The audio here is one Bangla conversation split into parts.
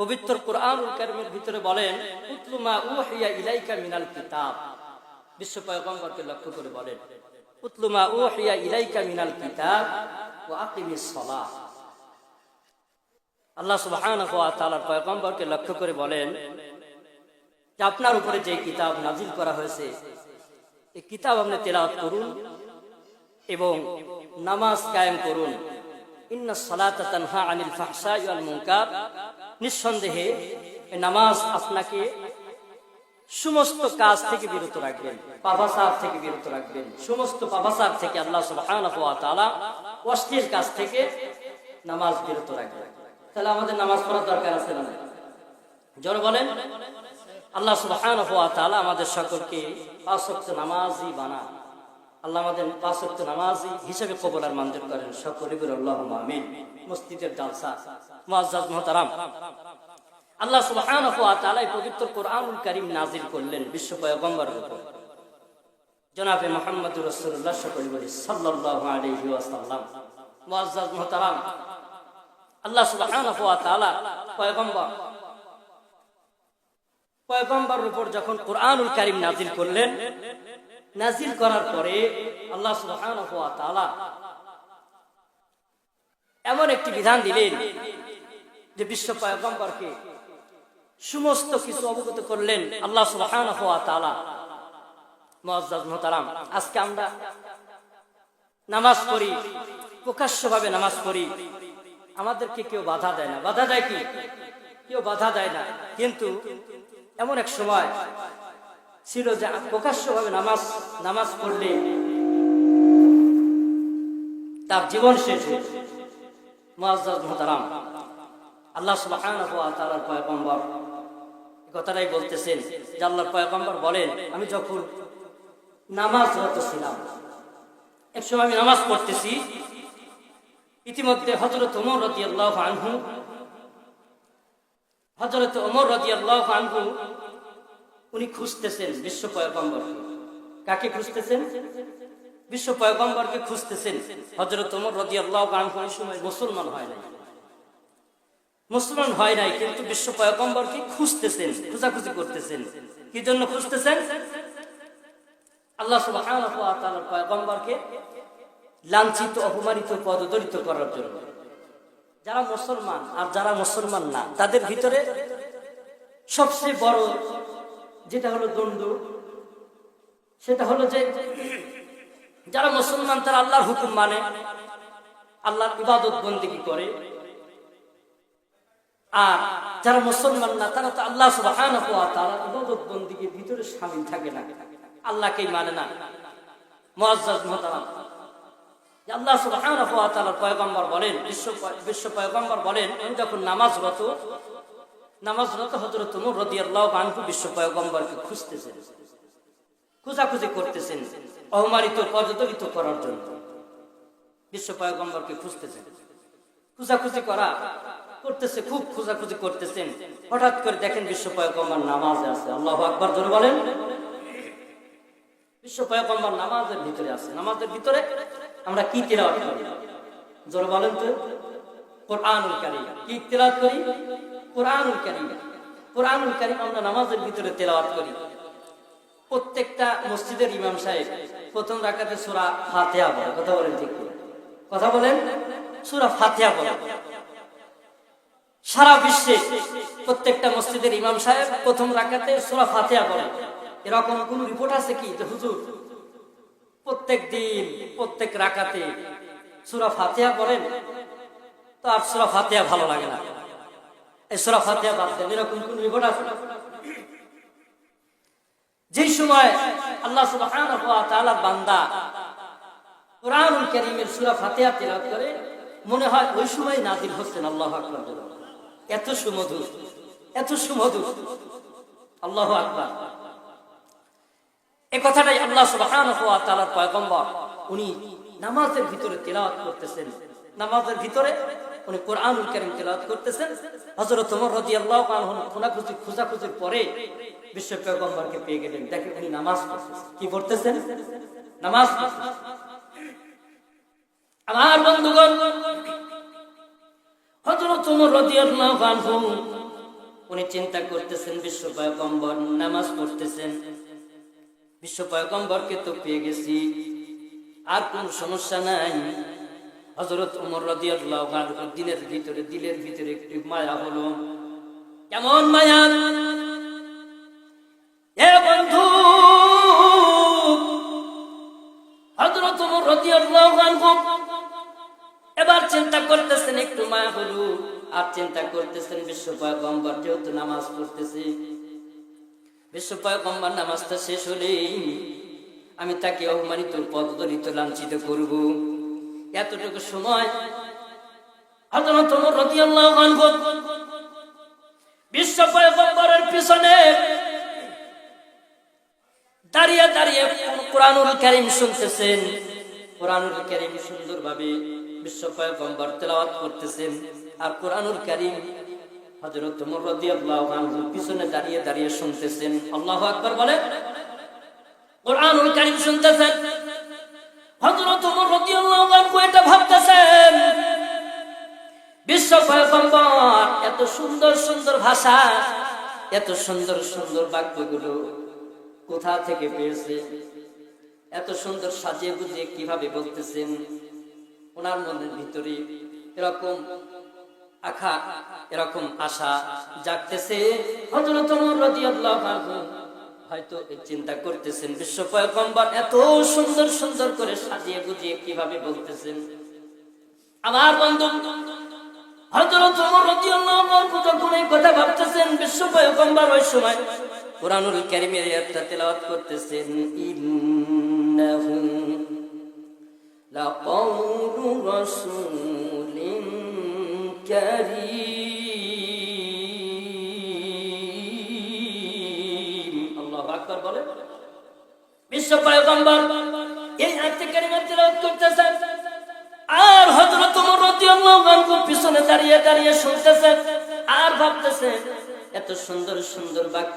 পবিত্র কারিমের ভিতরে বলেন উতলুমা উহিয়া ইলাইকা মিনাল কিতাব। বিশ্ব পয়গম্বরকে লক্ষ্য করে বলেন উতলুমা উহিয়া ইলাইকা মিনাল কিতাব আকিমিস সালাহ। আল্লাহ সুবহানাহু ওয়া তাআলার পয়গম্বরকে লক্ষ্য করে বলেন, যে আপনার উপরে যে কিতাব নাজিল করা হয়েছে, এই কিতাব আপনি তেলাওয়াত করুন এবং নামাজ কায়েম করুন। নিঃসন্দেহে নামাজ আপনাকে সমস্ত কাজ থেকে বিরত রাখবেন পাপাসার থেকে বিরত রাখবেন, সমস্ত পাপাসার থেকে আল্লাহ সুবহানাহু ওয়া তাআলা অশ্লীল কাজ থেকে নামাজ বিরত রাখবেন। তাহলে আমাদের নামাজ পড়ার দরকার আছে না জোর বলেন। আল্লাহ সুবহানাহু ওয়া আমাদের সকলকে পাঁচ ওয়াক্ত নামাজি বানান। আল্লাহ আমাদের পাঁচ ওয়াক্ত নামাজি হিসেবে কবুল আর করেন। আমিন। মসজিদের জালসা আল্লাহ সুবহানাহু ওয়া পবিত্র কোরআনুল কারীম নাজিল করলেন বিশ্ব পয়গম্বরের উপর জনাবে মুহাম্মদুর রাসূলুল্লাহ সকলে বলি সাল্লাল্লাহু আলাইহি ওয়াসাল্লাম। আল্লাহ সুবহানাহু ওয়া তাআলা পয়গম্বর। পয়গম্বরের উপর যখন কোরআনুল কারীম নাজিল করলেন নাজিল করার পরে আল্লাহ তাআলা এমন একটি বিধান দিলেন যে বিশ্ব পয়গম্বরকে সমস্ত কিছু অবগত করলেন আল্লাহ মুআজ্জাজ মুহতারাম, আজকে আমরা নামাজ পড়ি, প্রকাশ্যভাবে নামাজ পড়ি। আমাদেরকে কেউ বাধা দেয় না। বাধা দেয় কি? কেউ বাধা দেয় না। কিন্তু এমন এক সময় ছিল যে প্রকাশ্যভাবে নামাজ নামাজ পড়লে তার জীবন শেষ হয়ে মুআজ্জাজ মুহতারাম, আল্লাহ তাআলার পয়গম্বর কথাটাই বলতেছেন যে আল্লাহর পয়গম্বর বলেন, আমি যখন নামাজরত ছিলাম এক সময় আমি নামাজ পড়তেছি, ইতিমধ্যে হযরত ওমর রাদিয়াল্লাহু আনহু, হযরত ওমর রাদিয়াল্লাহু আনহু উনি খুঁজতেছেন বিশ্ব পয়গম্বরকে। কাকে খুঁজতেছেন? বিশ্ব পয়গম্বরকে খুঁজতেছেন। রাদিয়াল্লাহু আনহু ওই সময় মুসলমান হয় নাই। মুসলমান হয় নাই, কিন্তু বিশ্ব পয়গম্বরকে খুঁজতেছেন, খোঁজাখুঁজি করতেছেন। কি জন্য খুঁজতেছেন? আল্লাহ ওয়া পয়গম্বরকে লাঞ্ছিত, অপমানিত, পদদলিত করার জন্য। যারা মুসলমান আর যারা মুসলমান না, তাদের ভিতরে সবচেয়ে বড় যেটা হলো দ্বন্দ্ব, সেটা হলো যে যারা মুসলমান তারা আল্লাহর হুকুম মানে আল্লাহর ইবাদত বন্দিগি করে? আর যারা মুসলমান না, তারা তো আল্লাহ সুবহানাহু ওয়া তাআলার ইবাদত বন্দিগির ভিতরে শামিল থাকে না। আল্লাহকেই মানে না। মুআজ্জাজ মুহতারাম। আল্লাহ তাআলার পয়গম্বর বলেন, বিশ্ব বিশ্ব পয়গম্বর বলেন আমি যখন নামাজরত নামাজরত হযরত ওমর রাদিয়াল্লাহু আনহু বিশ্ব পয়গম্বরকে খুঁজতেছেন খোঁজাখুঁজি করতেছেন অহমারিত পদদলিত করার জন্য। বিশ্ব পয়গম্বরকে খুঁজতেছেন খোঁজাখুঁজি করা করতেছে, খুব খোঁজাখুঁজি করতেছেন। হঠাৎ করে দেখেন বিশ্ব পয়গম্বর নামাজে আছে। আল্লাহ আকবার ধরে বলেন। বিশ্ব পয়গম্বর নামাজের ভিতরে আছে। নামাজের ভিতরে আমরা কি তিলাওয়াত করি? জোর বলেন তো। কোরআনুল কারীম কি তিলাওয়াত করি? কোরআনুল কারীম। কোরআনুল কারীম আমরা নামাজের ভিতরে তেলাওয়াত করি। প্রত্যেকটা মসজিদের ইমাম সাহেব প্রথম রাকাতে সূরা ফাতিহা বলে কথা বলেন ঠিক। কথা বলেন? সূরা ফাতিহা বলে সারা বিশ্বে প্রত্যেকটা মসজিদের ইমাম সাহেব প্রথম রাকাতে সূরা ফাতিহা বলে এরকম কোন রিপোর্ট আছে কি? যে হুজুর, প্রত্যেক দিন, প্রত্যেক রাকাতে সুরা ফাতিহা বলেন তো আর সূরা ফাতিহা ভালো লাগে না। যেই সময় আল্লাহ বান্দা কোরআনুল কারীমের সূরা ফাতিহা তেলাওয়াত করে, মনে হয় ওই সময় নাজিল হচ্ছেন আল্লাহু আকবার এত সুমধুর এত সুমধুর। আল্লাহু আকবার। এই কথাটাই আল্লাহ সুবহানাহু পয়গম্বর, উনি নামাজের ভিতরে তেলাওয়াত করতেছেন। নামাজের ভিতরে উনি কোরআনুল কারীম তেলাওয়াত করতেছেন। হযরত ওমর রাদিয়াল্লাহু আনহু খোঁজাখুঁজি, খোঁজাখুঁজির পরে বিশ্ব পয়গম্বরকে পেয়ে গেলেন। দেখে উনি নামাজ পড়তেছেন। কি পড়তেছেন? নামাজ আমার বন্ধুগণ, হযরত ওমর রাদিয়াল্লাহু আনহু, উনি চিন্তা করতেছেন, বিশ্ব পয়গম্বর নামাজ পড়তেছেন। বিশ্ব পয়গম্বরকে তো পেয়ে গেছি। আর কোন সমস্যা নাই। হজরত উমর রাদিয়াল্লাহু আনহু দিনের ভিতরে, দিলের ভিতরে একটি মায়া হলো। কেমন মায়া? এ বন্ধু হজরত উমর রাদিয়াল্লাহু আনহু এবার চিন্তা করতেছেন, একটু মায়া হলো। আর চিন্তা করতেছেন, বিশ্ব পয়গম্বর যেহেতু নামাজ পড়তেছে, বিশ্ব পয়গম্বর নামাজটা শেষ হলেই আমি তাকে অপমানিত পদদলিত লাঞ্ছিত করব। এতটুকু সময় হযরত পিছনে দাঁড়িয়ে দাঁড়িয়ে কোরআনুল শুনতেছেন। কোরআনুল বিশ্ব তেলাওয়াত করতেছেন। আর কোরআনুল কারীম হযরত ওমর পিছনে দাঁড়িয়ে দাঁড়িয়ে শুনতেছেন। আল্লাহু আকবার বলে কোরআনুল কারীম শুনতেছেন? ভাবতেছেন বিশ্ব এত সুন্দর সুন্দর ভাষা, এত সুন্দর সুন্দর বাক্যগুলো কোথা থেকে এত সুন্দর সাজিয়ে কীভাবে বলতেছেন, ওনার মনের ভিতরে এরকম আখা, এরকম আশা জাগতেছে ওমর রাদিয়াল্লাহু হয়তো চিন্তা করতেছেন, বিশ্ব পয়গম্বর এত সুন্দর সুন্দর করে সাজিয়ে গুজিয়ে কীভাবে বলতেছেন? আমার বন্ধু কথা ভাবতেছেন, বিশ্ব পয়গম্বর ওই সময় তেলাওয়াত করতেছেন এত সুন্দর সুন্দর বাক্য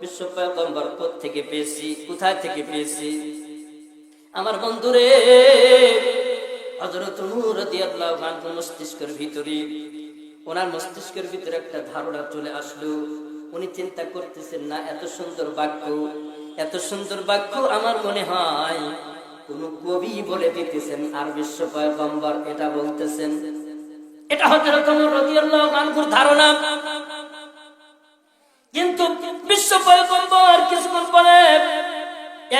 বিশ্ব পয়গম্বর থেকে পেয়েছি, কোথায় থেকে পেয়েছি? আমার বন্ধুরে, হযরত মস্তিষ্কের ভিতরে, ওনার মস্তিষ্কের ভিতরে একটা ধারণা চলে আসলো। উনি চিন্তা করতেছেন, না, এত সুন্দর বাক্য, এত সুন্দর বাক্য আমার মনে হয়। কোন কবি বলে দিতেছেন, আর বিশ্ব পয়গম্বর এটা বলতেছেন। এটা রাদিয়াল্লাহু আনহুর ধারণা। কিন্তু বিশ্ব পয়গম্বর কিছুক্ষণ পরে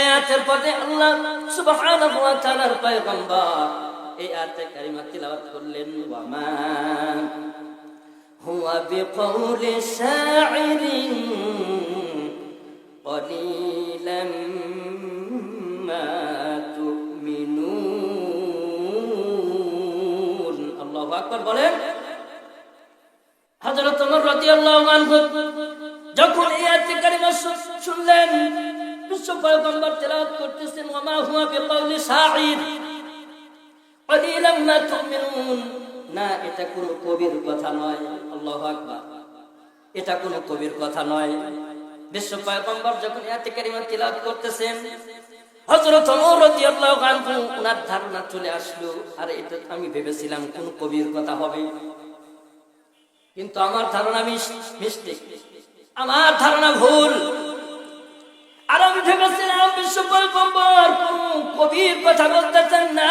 আয়াতের পরে আল্লাহ সুবহানাহু ওয়া তাআলার পয়গম্বর এই আয়াতে কারিমা তিলাওয়াত করলেন, ওয়া মা হুয়া বিকাউলি শাইরিন قليلا ما تؤمنون الله أكبر বলেন হযরত ওমর রাদিয়াল্লাহু আনহু যখন এই আয়াত কারিমা শু- শুনলেন বিশ্ব পয়গম্বর তেলাওয়াত করতেছেন ওয়া মা হুয়া বিকাউলি শাইর কলিলাম মা তুমিনুন না, এটা কোনো কবির কথা নয়। আল্লাহু আকবার। এটা কোনো কবির কথা নয়। বিশ্ব পয়গম্বর যখন আয়াত কারিমা করতেছেন ধারণা চলে আসলো, আর, এটা আমি ভেবেছিলাম কবির কথা হবে। কিন্তু আমার ধারণা আমার ধারণা ভুল। আর আমি ভেবেছিলাম বিশ্ব কবির কথা বলতেছেন না।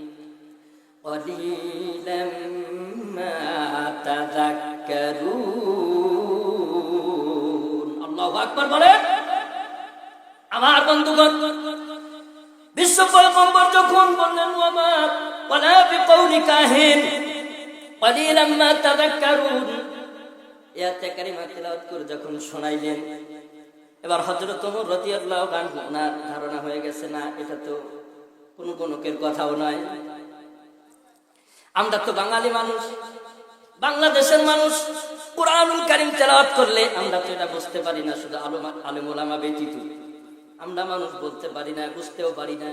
قليلا ما تذكرون আল্লাহু আকবার বলে আমার বন্ধুগণ বিশ্ব পয়গম্বর যখন বললেন ওয়ামা ওয়ালা বিকাউলি কাহিন قليلا ما تذكرون ইয়াতে কারিমা তেলাওয়াত করে যখন শোনাইলেন এবার হযরত ওমর রাদিয়াল্লাহু আনহু ওনার ধারণা হয়ে গেছে না এটা তো কোন গণকের কথাও নয় আমরা তো বাঙালি মানুষ। বাংলাদেশের মানুষ কোরআনুল কারিম তেলাওয়াত করলে আমরা তো এটা বুঝতে পারি না, শুধু আলম আলেম ওলামা ব্যতীত। আমরা মানুষ বলতে পারি না, বুঝতেও পারি না।